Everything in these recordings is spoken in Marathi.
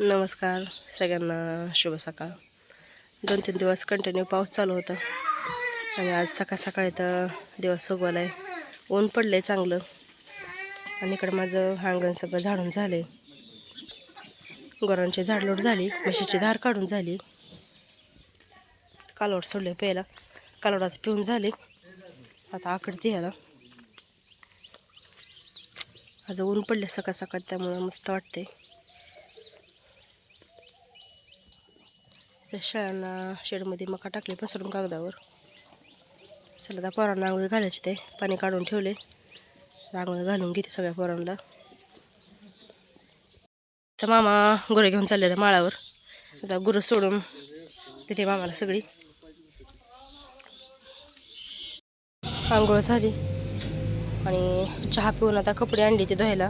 नमस्कार सगळ्यांना शुभ सकाळ. दोन तीन दिवस कंटिन्यू पाऊस चालू होता. आणि आज सकाळ सकाळी तर दिवस उगवला आहे ऊन पडलं आहे चांगलं. आणि इकडं माझं हांगण सगळं झाडून झालं आहे गोरांची झाडलोट झाली म्हशीची धार काढून झाली. कालवड सोडले प्यायला. कालवडाचं पिऊन झाले आता आकडते याला आज ऊन पडले सकाळ सकाळ त्यामुळं मस्त वाटते त्या शेळ्यांना शेडमध्ये मका टाकले पसरून कागदावर. चला त्या पोरांना आंघोळी घालायचे ते. पाणी काढून ठेवले. आंघोळी घालून घेते सगळ्या पोरांना. तर मामा गुरं घेऊन चालले त्या माळावर. आता गुरं सोडून तिथे मामाला सगळी. आंघोळ झाली. आणि चहा पिऊन आता कपडे आणले ते धुवायला.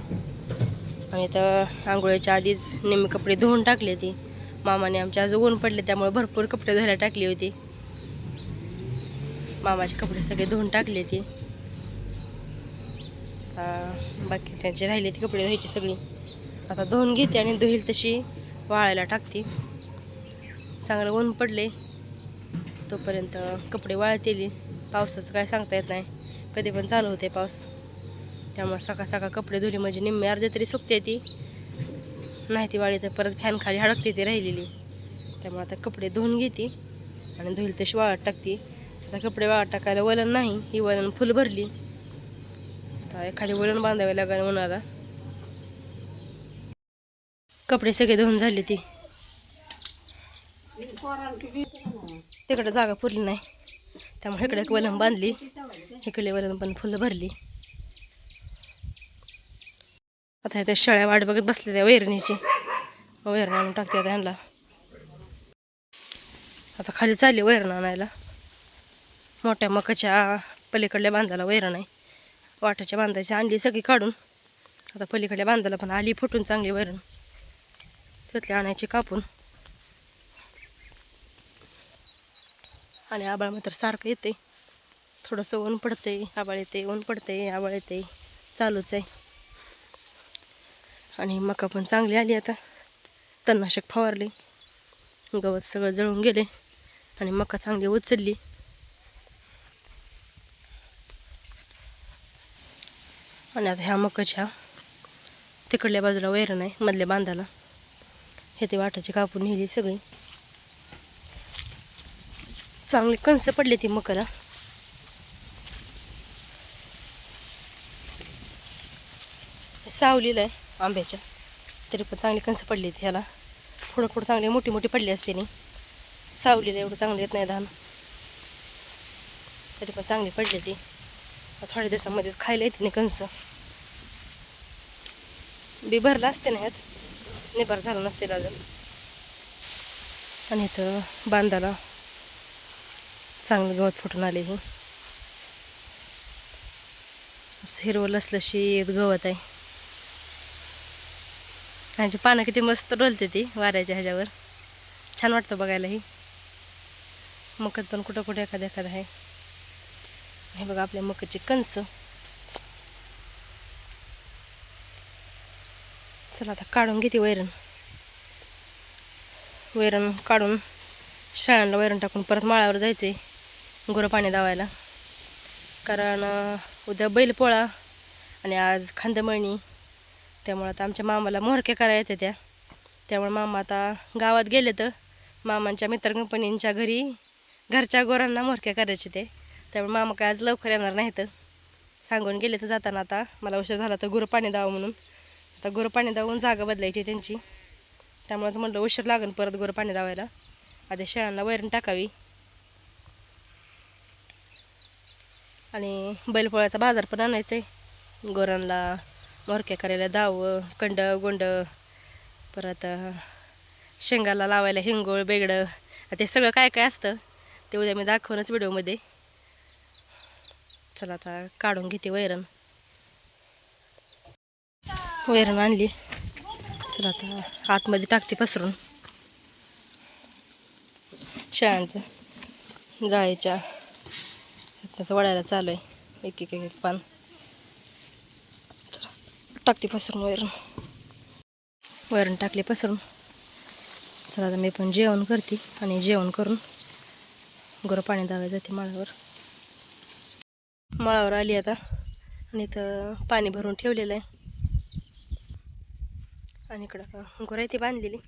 आणि तर आंघोळीच्या आधीच नेहमी कपडे धुवून टाकले ती. मामाने आमच्या आज ऊन पडले त्यामुळे भरपूर कपडे धुवायला टाकली होती. मामाचे कपडे सगळे धुवून टाकले ती आता बाकी त्यांचे राहिले ती कपडे धुवायची सगळी. आता धुवून घेते आणि धुईल तशी वाळायला टाकते. चांगलं ऊन पडले तोपर्यंत कपडे वाळतेली. पावसाचं काय सांगता येत नाही. कधी पण चालू होते पाऊस. त्यामुळे सकाळ सकाळ कपडे धुले म्हणजे निम्मे अर्धे तरी सुकते ती. नाही ती वाळी तर परत फॅन खाली हडकते ती राहिलेली. त्यामुळे आता कपडे धुवून घेते आणि धुईल तशी वाळत टाकते. आता कपडे वाळत टाकायला वलन नाही ही वलन फुल भरली. आता एखादी वलन बांधावे लागेल उन्हाला कपडे सगळे धुवून झाले ती. तिकडे जागा पुरली नाही. त्यामुळे इकडे वलन बांधली. इकडे वलन पण फुलं भरली. आता त्या शेळ्या वाट बघत बसले त्या वैरणीची. वैरण आणून टाकते आता ह्यांना. आता खाली चालली वैरण आणायला. मोठ्या मकाच्या पलीकडल्या बांधाला वैरण आहे. वाटाच्या बांधायची आणली सगळी काढून. आता पलीकडल्या बांधाला पण आली फुटून चांगली वैरण. त्यातली आणायची कापून. आणि आबाळ मात्र सारखं येते थोडंसं ऊन पडते आबाळ येते ऊन पडते आबाळ येते चालूच आहे. आणि मका पण चांगली आली आता. तणनाशक फवारले. गवत सगळं जळून गेले. आणि मका चांगली उचलली. आणि आता ह्या मकाच्या तिकडल्या बाजूला वैरण आहे मधल्या बांधाला. हे ते वाटाची कापून नेली सगळी. चांगली कणस पडले ती मकाला. सावलीला आहे. आंब्याच्या. तरी पण चांगली कणसं पडली ह्याला. फुडं फुडं चांगली मोठी मोठी पडली असते नाही. सावलीला एवढं चांगलं येत नाही धान. तरी पण चांगली पडली ती. थोड्या दिवसामध्येच खायला येते नाही कणसं. बी भरलं असते ना ह्यात. निभार झालं नसते अजून. आणि इथं बांधाला चांगलं गवत फुटून आले हे. हिरवं लसलशी गवत आहे. ह्याची पानं किती मस्त डोलते ती वाऱ्याच्या ह्याच्यावर. छान वाटतं बघायलाही. मकत पण कुठं कुठं एखादं एखादं आहे. हे बघा आपल्या मकाची कंस चला आता काढून घेते वैरण. वैरण काढून शाळांना वैरण टाकून परत माळावर जायचं आहे गुरं पाणी दावायला. कारण उद्या बैलपोळा आणि आज खांदमळणी. त्यामुळं आता आमच्या मामाला मोहरक्या करायच्या त्या. त्यामुळे मामा आता गावात गेले तर मामांच्या मित्र कंपनींच्या घरी घरच्या गोरांना मोहरक्या करायचे ते. त्यामुळे मामा काय आज लवकर येणार नाही तर. सांगून गेले तर जाताना आता मला उशीर झाला तर गुरं पाणी द्यावं म्हणून. आता गुरं पाणी दावून जागा बदलायची त्यांची. त्यामुळेच म्हटलं उशीर लागेल परत गुरं पाणी दावायला. आधी शेळांना वैरण टाकावी. आणि बैलपोळ्याचा बाजार पण आणायचा आहे गोरांना मोरक्या करायला दावं कंड गोंड परत शेंगाला लावायला हिंगोळ बेगडं ते सगळं काय काय असतं ते उद्या मी दाखवूनच व्हिडिओमध्ये. चला आता काढून घेते वैरण. वैरण आणली. चला आता आतमध्ये टाकते पसरून. शेळ्यांचं जाळीच्या वळायला वडायला चालू आहे. एक एक एक पान. टाकते पसरून वैरण. वैरण टाकले पसरून. चला आता मी पण जेवण करते आणि जेवण करून गोरं पाणी दावायला जाते माळावर. माळावर आली आता आणि इथं पाणी भरून ठेवलेलं आहे. आणि इकडं गोरं आहे ती बांधलेली.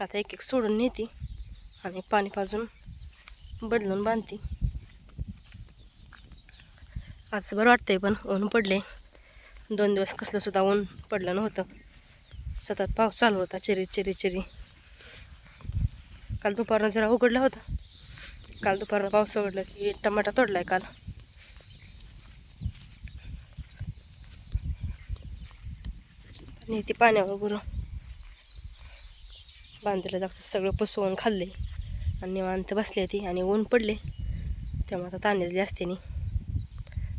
आता एक एक सोडून नेते आणि पाणी पाजून बदलून बांधते. आज बरं वाटतंय पण ऊन पडले दोन दिवस कसलं सुद्धा ऊन पडलं नव्हतं. सतत पाऊस चालू होता चिरी चिरी चिरी. काल दुपारनं जरा उघडला होता. काल दुपारनं पाऊस उघडला की टमाटा तोडलाय काल. आणि ती पाण्यावर गुरं. बांधलं जागतं सगळं पुसवून खाल्ले. आणि निवांत बसले ती आणि ऊन पडले. त्यामुळे आता तांदजली असते नी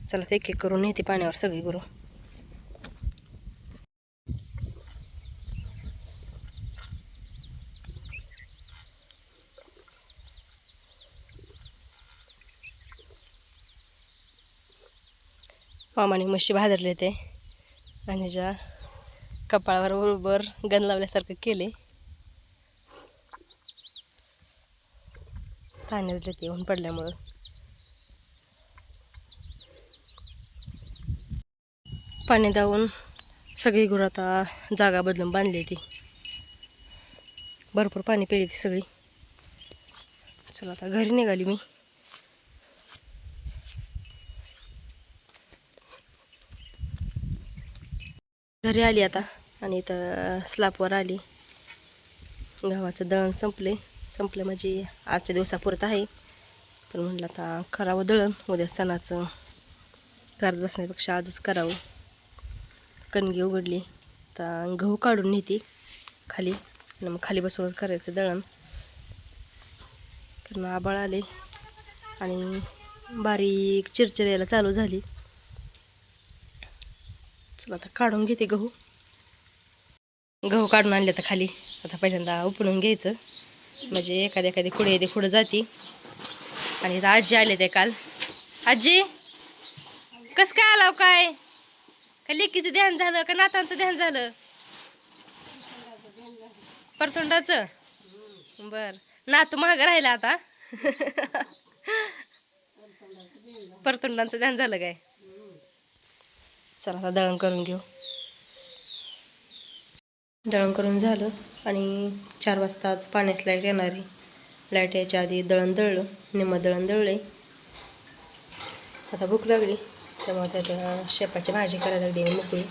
चला ते एक एक करून येते पाण्यावर सगळी गुरु. मामाने म्हशी भादरले ते. आणि ज्या कपाळावर बरोबर गण लावल्यासारखं केले. पाण्यातले ते ऊन पडल्यामुळं. पाणी दावून सगळी गुरं आता जागा बदलून बांधली ती. भरपूर पाणी पिली ती सगळी. चला आता घरी निघाली मी. घरी आली आता आणि इथं स्लापवर आली. गव्हाचं दळण संपले. संपलं म्हणजे आजच्या दिवसापुरतं आहे. पण म्हटलं आता करावं दळण. उद्या सणाचं करत बसण्यापेक्षा आजच करावं. कणगी उघडली. तर गहू काढून नेते खाली. आणि मग खाली बसून करायचं दळण. कारण आबाळ आले. आणि बारीक चिरचिरायला चालू झाली. चला आता काढून घेते गहू. गहू काढून आणले तर खाली. आता पहिल्यांदा उपडून घ्यायचं. म्हणजे एखादी एखादी कुडे येते पुढं जाते. आणि इथं आजी आले ते काल. आजी कस काय आलाव काय? का लेकीचं ध्यान झालं का नातांचं ध्यान झालं? परतोंडाचं? बर. नातू महाग राहिला आता. परतोंडांचं ध्यान झालं काय? चला आता दळण करून घेऊ. दळण करून झालं आणि चार वाजता आज पाण्यास लाइट येणारी. लाइट यायच्या आधी दळण दळलं निम्म दळण दळले. आता भूक लागली त्यामुळे त्याच्या शेपाची भाजी करायला लागली मोकळी.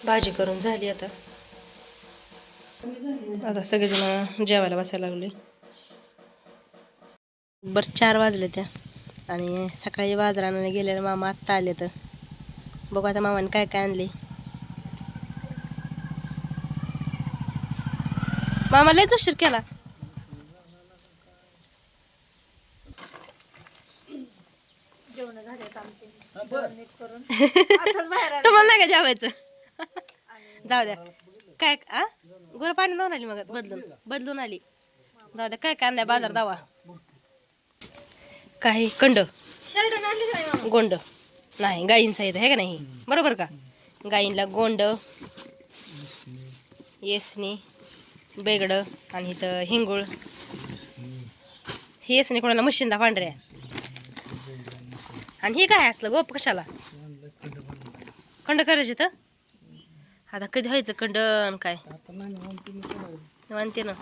भाजी करून झाली आता. आता सगळेजण जेवायला बसायला लागले. बरं चार वाजले त्या. आणि सकाळी बाजाराने गेलेले मामा आत्ता आले तर. बघू आता मामाने काय काय आणले. मामा लयच उशीर केला. तुम्हाला नाही का जेवायचं? जाऊ द्या. काय आ? गुरं पाणी लावून आली मग बदलून. बदलून आली. जाऊ द्या काय काय आणलंय बाजार दावा? काही कंड? गोंड. नाही गाईंचा इथं आहे का नाही? बरोबर का? गाईंला गोंड येसनी बेगडं आणि इथं हिंगुळ. ही येसनी कोणाला? मशीनला पांढऱ्या. आणि हे काय असलं गोप कशाला? कंड करायचे तर? आता कधी व्हायचं कंडन काय? म्हणते ना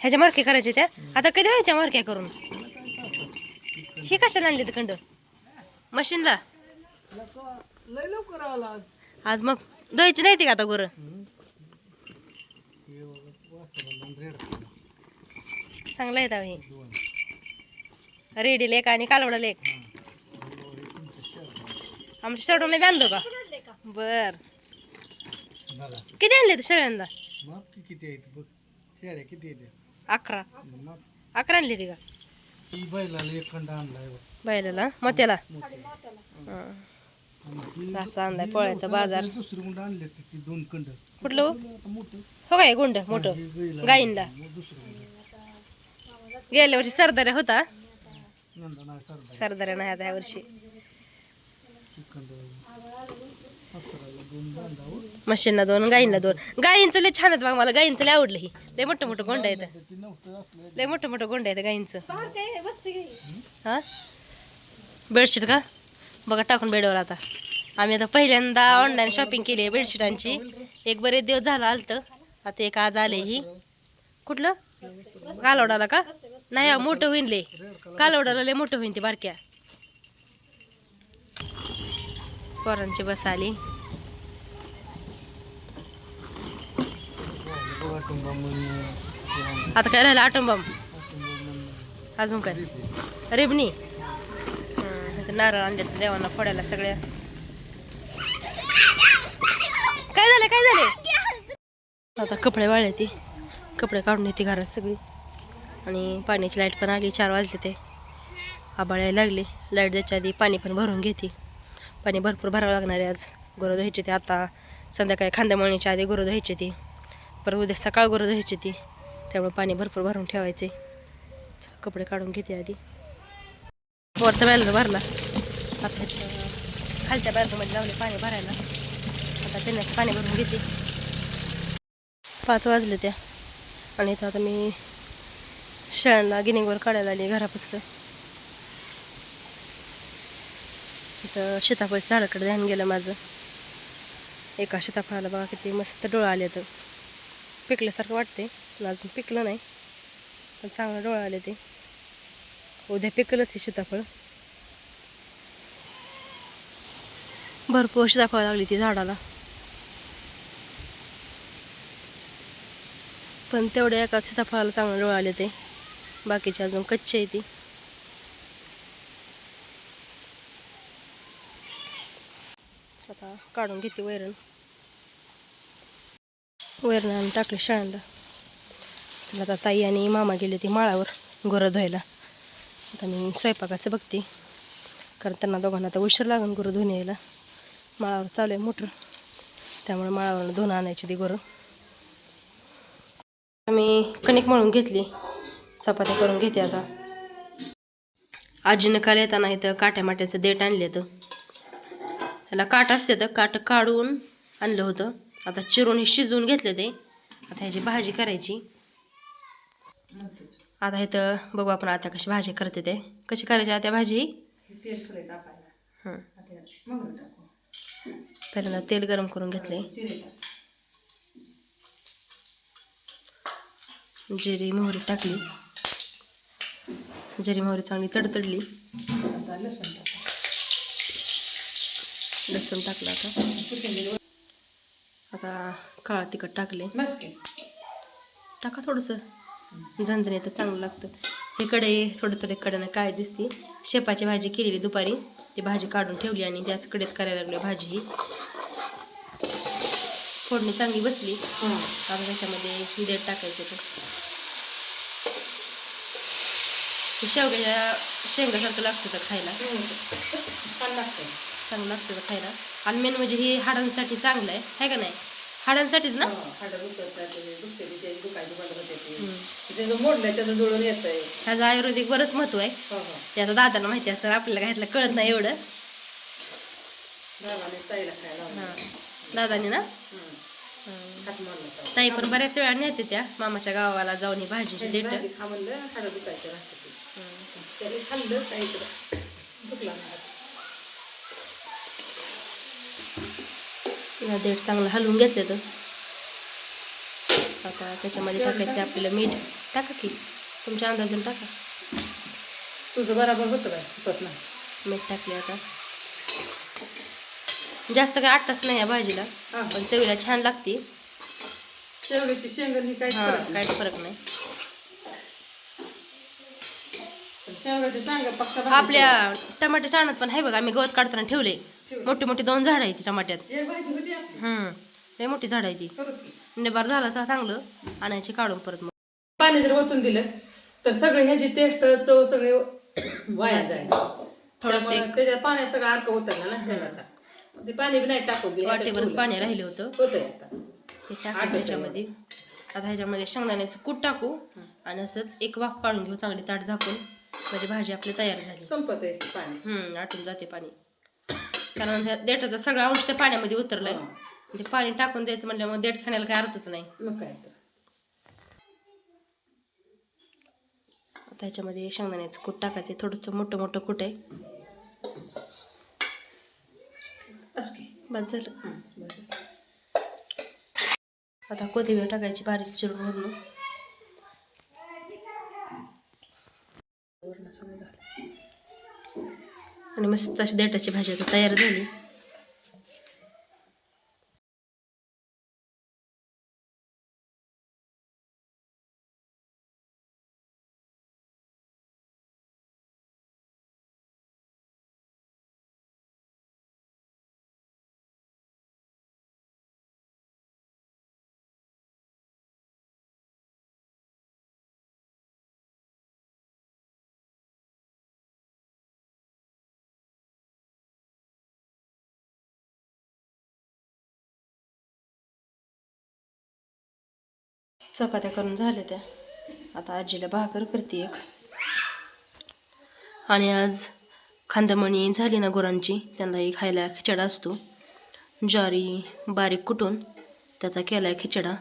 ह्याच्या मार्के करायचे त्या? आता कधी व्हायच्या मार्क्या करून? हे कशाला आणले तर कंड? मशीनला? आज मग द्यायची नाही ती का आता गोर? चांगलं येत हे रेडी लेक आणि कालवडा लेक. आमच्या शेवटून बांधलो का? बर. किती आणले तर सगळ्यांना किती आहेत बघ? किती आहेत? अकरा. अकरा आणली ती का? बैलाला एक खंड आणलाय बघ. बैलाला? मोत्याला. आणि असा आणलाय पोळ्याचा बाजार. दुसरी गुंड आणले ती दोन खंड. कुठलं हो? आता मोठं. हो काय गुंड मोठं? हे बैल गाईंला मग दुसरं गुंड. गेल्या वर्षी सरदाऱ्या होता? यंदा नाही सरदा सरदाऱ्या नाही आता ह्या वर्षी. चिकन म्हशींना दोन गाईंना दोन. गाईंचं लय छान आहेत बघा मला गाईंचं लय आवडलं ही. लय मोठं मोठं गोंड येतं ते नव्हतं असलं लय मोठं मोठं गोंड येतं गाईंचं. हा? बेडशीट का? बघा टाकून बेडवर आता. आम्ही आता पहिल्यांदा ऑनलाईन शॉपिंग केली आहे बेडशीटांची. एक बरेच दिवस झालं आलतं. आता एक आज आले ही. कुठलं? कालवडाला का? नाही हा, मोठं होईन लय. कालवडाला लय मोठं होईन ती बारक्या. पोरांची बस आली वाटुंबा म्हणून आता काय राहिलं? आटम बम अजून काय? रेबणी हं, इथं नारळ आणले देवांना फोडायला सगळ्या. काय झालं? काय झालं? आता कपडे वाळले ती. कपडे काढून येते घरात सगळी. आणि पाण्याची लाइट पण आली चार वाजले ते. आबाळ लागली. लाइट द्यायच्या आधी पाणी पण भरून घेते. पाणी भरपूर भरावं लागणार आहे आज. गुरं धुवायची ते आता. संध्याकाळी खांद्या मळणीच्या आधी गुरं धुवायची ती. पर उद्या सकाळ गरज द्यायची ती. त्यामुळे पाणी भरपूर भरून ठेवायचे. कपडे काढून घेते आधी. वरचा बॅलर भरला. आता खालच्या बॅलरमध्ये लावले पाणी भरायला. आता पिण्याचं पाणी भरून घेते. पाच वाजले त्या. आणि इथं आता मी शाळांना गिनिंगवर काढायला आली घरापासून. इथं सीताफळ झाडाकडे ध्यान गेलं माझं. एका सीताफळाला बघा किती मस्त डोळं आले तर पिकल्यासारखं वाटते पण अजून पिकलं नाही. पण चांगलं डोळा आले ते. उद्या पिकलंच हे सीताफळ. भरपूर सीताफळ लागली ती झाडाला. पण तेवढ्या एका सीताफळाला चांगलं डोळा आले ते. बाकीचे अजून कच्चे आहे ती. आता काढून घेते वैरण. वैरण आणून टाकले शाळांना. चला आता ताई आणि मामा गेले ते माळावर गुरं धुवायला. आता मी स्वयंपाकाचं बघते. कारण त्यांना दोघांना आता उशीर लागून गुरं धुवून यायला. माळावर चालू आहे मोटर. त्यामुळे माळावर धुवून आणायची ती गुरं. आम्ही कणिक मळून घेतली. चपात्या करून घेते आता. आजीनं काल येताना इथं काट्या माट्याचं देठ आणले तर त्याला काट असते तर काट काढून आणलं होतं. आता चिरून हे शिजवून घेतले ते. आता ह्याची भाजी करायची. आता इथं बघू आपण आता कशी भाजी करते ते. कशी करायची आता भाजी? पहिल्यांदा तेल गरम करून घेतले. जिरी मोहरी टाकली. जिरी मोहरी चांगली तडतडली. लसूण टाकलं आता. आता काळा तिखट टाकले टाका थोडंसं. झणझणीत तर चांगलं लागतं. हे कढई थोडं थोडे कडेनं काय दिसते. शेपाची भाजी केलेली दुपारी. ती भाजी काढून ठेवली आणि त्याच कडेत करायला लागली भाजी. ही फोडणी चांगली बसली. आता त्याच्यामध्ये देठ टाकायचं ते ते शेवग्याच्या शेंगासारखं लागतं तर खायला. चांगलं लागतं तर खायला. आणि मेन म्हणजे हे हाडांसाठी चांगलं आहे. है का नाही? हाडांसाठीच ना? त्याचं मोडलंय त्याचं आयुर्वेदिक बरंच महत्त्व आहे. त्याचं दादाला माहिती असतं आपल्याला घातलं कळत नाही एवढं. हां. दादाने ना? हं. ताई. पण बऱ्याच वेळा नेते त्या. मामाच्या गावाला जाऊन ही भाजीची. त्याने खाल्लं हात. देठ चांगलं हलवून घेतले तर. आता त्याच्यामध्ये टाकायचं आपल्याला मीठ. टाका की तुमच्या अंदाजाने टाका. तुझं बरोबर होतं काय होत ना मीठ टाकले आता. जास्त काय आटच नाही या भाजीला हा. पण चवीला छान लागते. शेवग्याची शेंगण ही हां नाही. काहीच फरक नाही. शेवग्याच्या शेंगा आपल्या टमाटे चाणत पण आहे बघा आम्ही गवत काढताना ठेवले मोठी मोठी दोन झाडं आहेत ती टमाट्यात. होती हम्म लय मोठी झाड आहे ती. निबार झाला तर चांगलं आणायची काढून परत मग. पाणी जर ओतून दिलं तर सगळे ह्याची टेस्ट चव सगळे वाया जाईल. थोडंसं त्याच्यात पाण्यात सगळं अर्क उतरला ना शेंगाचा ते पाणी बी नाही टाकू वाटेवरच पाणी राहिलं होतं. होतंय आता. त्याच्यामध्ये. आता ह्याच्यामध्ये शेंगदाण्याचं कूट टाकू आणि असंच एक वाफ काढून घेऊ चांगली ताट झाकून. म्हणजे भाजी आपली तयार झाली. संपत आहे पाणी. हम्म आटून जाते पाणी. कारण ह्या देठाचा सगळा अंश त्या पाण्यामध्ये उतरलाय. हा. ते पाणी टाकून द्यायचं म्हणल्यामुळे देठ खाण्याला काही अर्थच नाही. मग काय तर. आता ह्याच्यामध्ये शेंगदाण्याचं कूट टाकायचं थोडंसं मोठं मोठं कूट आहे. की. बस झालं. हं. आता कोथिंबीर टाकायची बारीक चिरून वरून वरण सगळं झालं. आणि मस्त अशी देठाची भाजी आता तयार झाली. चपात्या करून झाल्या त्या. आता आजीला भाकर करते एक. आणि आज खांदमणी झाली ना गुरांची त्यांनाही खायला खिचडा असतो. ज्वारी बारीक कुटून त्याचा केलाय खिचडा.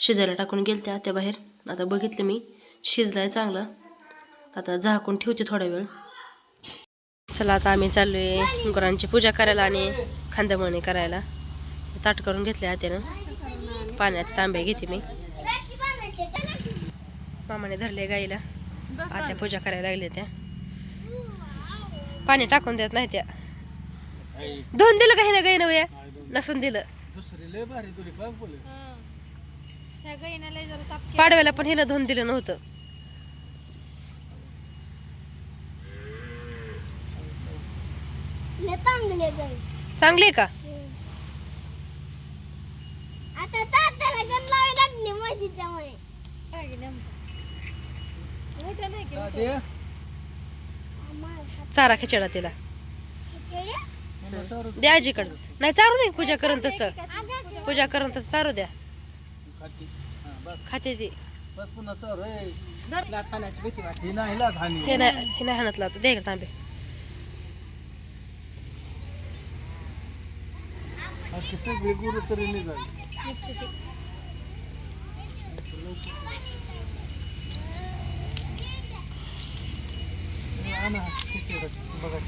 शिजायला टाकून गेल त्या त्या बाहेर. आता बघितलं मी शिजलाय चांगला. आता झाकून ठेवते थोडा वेळ. चला आता आम्ही चाललोय गुरांची पूजा करायला आणि खांदमणी करायला. ताट करून घेतले हात्यानं पाण्यात तांब्या घेते मी. मामाने धरले गाईला. आत्या पूजा करायला लागले त्या. पाणी टाकून देत नाही त्या. धुवून दिलं काही ना गाईनं वया? नसून दिलं. दुसरी लय भारी तुरी काय बोले पाडव्याला पण हिनं धुवून दिलं नव्हतं. चांगली आहे का? आता चारा खिचडा तिला. द्या आजीकडं नाही चारू दे पूजा करून तसं. पूजा करून तसं चारू द्या. खाती. हा ती. बस पुन्हा चारू ए. लाट पाण्याची भीती वाटते. ही नाही हे हे हाणतला आता दे तांबे तरी निघाली हे आणा खिचडा बघा बघा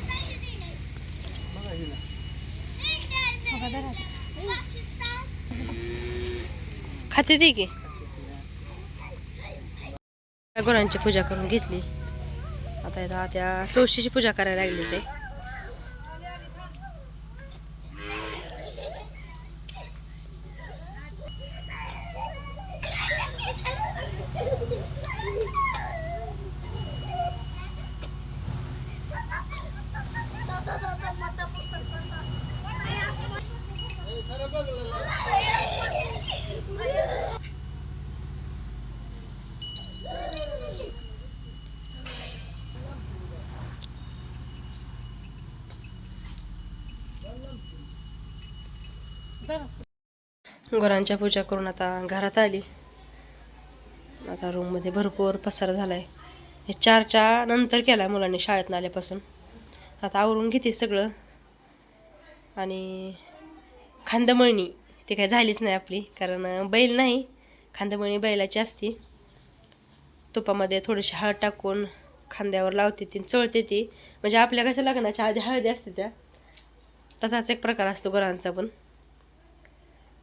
खाते ती की. गुरांची पूजा करून घेतली. आता इथं त्या तुळशीची पूजा करायला लागली ते. गुरांच्या पूजा करून आता घरात आली. आता रूममध्ये भरपूर पसार झाला आहे हे चारच्या नंतर केला आहे मुलांनी शाळेतनं आल्यापासून. आता आवरून घेते सगळं. आणि खांदमळणी ते काय झालीच नाही आपली कारण बैल नाही. खांदमळणी बैलाची असती. तुपामध्ये थोडीशी हळद टाकून खांद्यावर लावते ती चळते ती. म्हणजे आपल्या कसं लग्नाच्या आधी हळदी असते त्या. तसाच एक प्रकार असतो गुरांचा पण.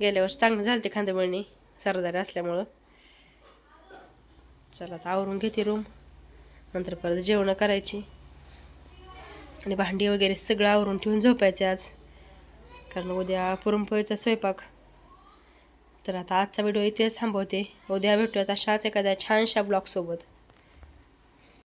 गेल्या वर्षी चांगली झाली खांदेबळणी सरदारी असल्यामुळं. चला आता आवरून घेते रूम नंतर परत जेवणं करायची. आणि भांडी वगैरे सगळं आवरून ठेवून झोपायचे आज. कारण उद्या पुरणपोळीचा स्वयंपाक. तर आता आजचा व्हिडिओ इथेच थांबवते. उद्या भेटूयात अशाच एखाद्या छानशा ब्लॉगसोबत